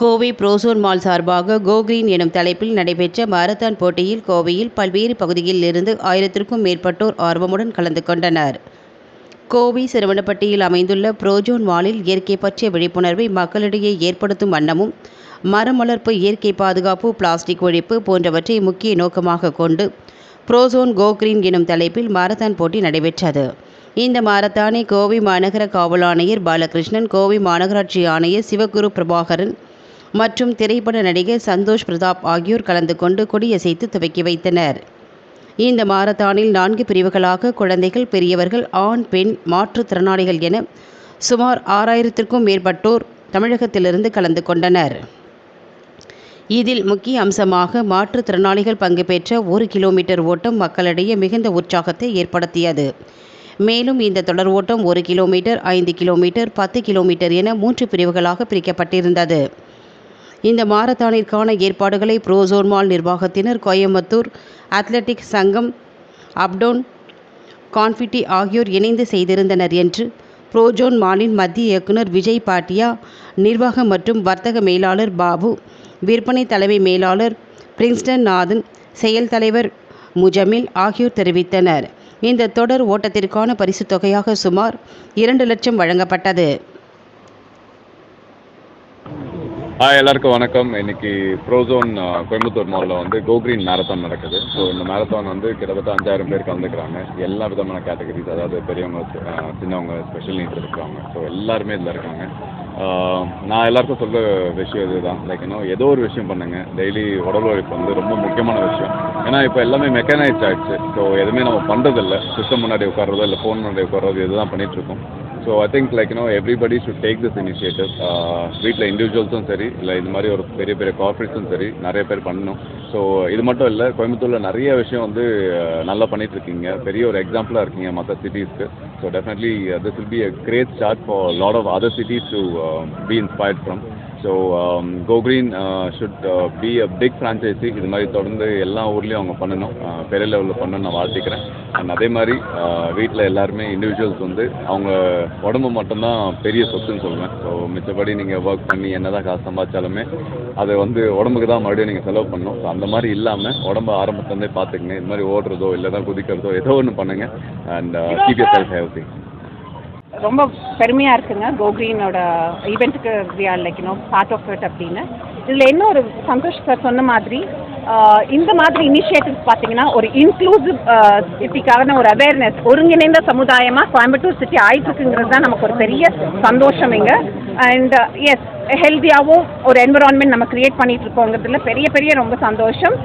Kovai frozen mall சார்பாக கோகிரீன் எனும் தலைப்பில் நடைபெற்ற மாரத்தான் போட்டியில் கோவையில் பல்வேறு பகுதியில் இருந்து ஆயிரத்திற்கும் மேற்பட்டோர் ஆர்வமுடன் கலந்து கொண்டனர். கோவை சிறுவனப்பட்டியில் அமைந்துள்ள புரோஜோன் மாலில் இயற்கை பற்றிய விழிப்புணர்வை மக்களிடையே ஏற்படுத்தும் வண்ணமும் மரம் வளர்ப்பு இயற்கை பாதுகாப்பு பிளாஸ்டிக் ஒழிப்பு போன்றவற்றை முக்கிய நோக்கமாக கொண்டு புரோசோன் கோக்ரீன் எனும் தலைப்பில் மாரத்தான் போட்டி நடைபெற்றது. இந்த மாரத்தானை கோவை மாநகர காவல் ஆணையர் பாலகிருஷ்ணன் கோவை மாநகராட்சி ஆணையர் சிவகுரு பிரபாகரன் மற்றும் திரைப்பட நடிகர் சந்தோஷ் பிரதாப் ஆகியோர் கலந்து கொண்டு கொடியசைத்து துவக்கி வைத்தனர். இந்த மாரத்தானில் நான்கு பிரிவுகளாக குழந்தைகள் பெரியவர்கள் ஆண் பெண் மாற்றுத்திறனாளிகள் என சுமார் ஆறாயிரத்திற்கும் மேற்பட்டோர் தமிழகத்திலிருந்து கலந்து கொண்டனர். இதில் முக்கிய அம்சமாக மாற்றுத்திறனாளிகள் பங்கு பெற்ற ஒரு கிலோமீட்டர் ஓட்டம் மக்களிடையே மிகுந்த உற்சாகத்தை ஏற்படுத்தியது. மேலும் இந்த தொடர் ஓட்டம் ஒரு கிலோமீட்டர் ஐந்து கிலோமீட்டர் பத்து கிலோமீட்டர் என மூன்று பிரிவுகளாக பிரிக்கப்பட்டிருந்தது. இந்த மாரத்தானிற்கான ஏற்பாடுகளை புரோசோன் மால் நிர்வாகத்தினர் கோயம்புத்தூர் அத்லெட்டிக் சங்கம் அப்டோன் கான்ஃபிட்டி ஆகியோர் இணைந்து செய்திருந்தனர் என்று புரோஜோன் மாலின் மத்திய இயக்குனர் விஜய் பாட்டியா நிர்வாக மற்றும் வர்த்தக மேலாளர் பாபு விற்பனை தலைமை மேலாளர் பிரின்ஸ்டன் நாதன் செயல் தலைவர் முஜமில் ஆகியோர் தெரிவித்தனர். இந்த தொடர் ஓட்டத்திற்கான பரிசுத் தொகையாக சுமார் இரண்டு லட்சம் வழங்கப்பட்டது. ஹாய் எல்லாருக்கும் வணக்கம். இன்னைக்கு ப்ரோசோன் கோயம்புத்தூர் மாலில் வந்து கோக்ரீன் மேரத்தான் நடக்குது. ஸோ இந்த மேரத்தான் வந்து கிட்டத்தட்ட அஞ்சாயிரம் பேர் கலந்துக்கிறாங்க. எல்லா விதமான கேட்டகரிஸ் அதாவது பெரியவங்க சின்னவங்க ஸ்பெஷல் நீட்ஸ் இருக்கிறவங்க. ஸோ எல்லாருமே இதில் இருக்காங்க. நான் எல்லாருக்கும் சொல்ல விஷயம் இதுதான். லைக் இன்னும் ஏதோ ஒரு விஷயம் பண்ணுங்க. டெய்லி உடல் உழைப்பு வந்து ரொம்ப முக்கியமான விஷயம். ஏன்னா இப்போ எல்லாமே மெக்கானைஸ் ஆகிடுச்சு ஸோ எதுவுமே நம்ம பண்ணுறதில்ல சிஸ்டம் முன்னாடி உட்காரதோ இல்லை ஃபோன் முன்னாடி உட்கார்றதோ இதுதான் பண்ணிகிட்ருக்கோம் இருக்கோம். So I think like you know everybody should take this initiative வீட்டில் இண்டிவிஜுவல்ஸும் சரி இல்லை இது மாதிரி ஒரு பெரிய பெரிய கார்பரேட்ஸும் சரி நிறைய பேர் பண்ணணும். ஸோ இது மட்டும் இல்லை கோயம்புத்தூரில் நிறைய விஷயம் வந்து நல்லா பண்ணிட்டு இருக்கீங்க பெரிய ஒரு எக்ஸாம்பிளாக இருக்கீங்க மற்ற சிட்டிஸ்க்கு so definitely this will be a great start for lot of other cities to be inspired from so go green should be a big franchisee இது மாதிரி தொடர்ந்து எல்லா ஊர்லேயும் அவங்க பண்ணணும். பெரிய லெவலில் பண்ணணும்னு நான் வாழ்த்திக்கிறேன். அண்ட் அதே மாதிரி வீட்டில் எல்லாருமே இண்டிவிஜுவல்ஸ் வந்து அவங்க உடம்பு மட்டும்தான் பெரிய சொத்துன்னு சொல்லுவேன் ஸோ மிச்சப்படி நீங்கள் ஒர்க் பண்ணி என்ன தான் காசு சம்பாதிச்சாலுமே அதை வந்து உடம்புக்கு தான் மறுபடியும் நீங்கள் செலவு பண்ணணும். ஸோ அந்த மாதிரி இல்லாமல் உடம்ப ஆரம்பத்துலேருந்தே பார்த்துக்கங்க. இது மாதிரி ஓடுறதோ இல்லை தான் குதிக்கிறதோ ஏதோ ஒன்று பண்ணுங்கள் and keep your self healthy ரொம்ப பெருமையாக இருக்குங்க. கோக்ரீனோட ஈவெண்ட்டுக்கு we are like you know part of it அப்படின்னு. இதில் என்ன ஒரு சந்தோஷ் சார் சொன்ன மாதிரி இந்த மாதிரி இனிஷியேட்டிவ்ஸ் பார்த்தீங்கன்னா ஒரு இன்க்ளூசிவ் சிட்டிக்கான ஒரு அவேர்னஸ் ஒருங்கிணைந்த சமுதாயமாக கோயம்புத்தூர் சிட்டி ஆயிட்டுருக்குங்கிறது தான் நமக்கு ஒரு பெரிய சந்தோஷம் இங்கே. அண்ட் எஸ் ஹெல்த்தியாகவும் ஒரு என்விரான்மெண்ட் நம்ம கிரியேட் பண்ணிட்டு இருக்கோங்கிறதுல பெரிய பெரிய ரொம்ப சந்தோஷம்.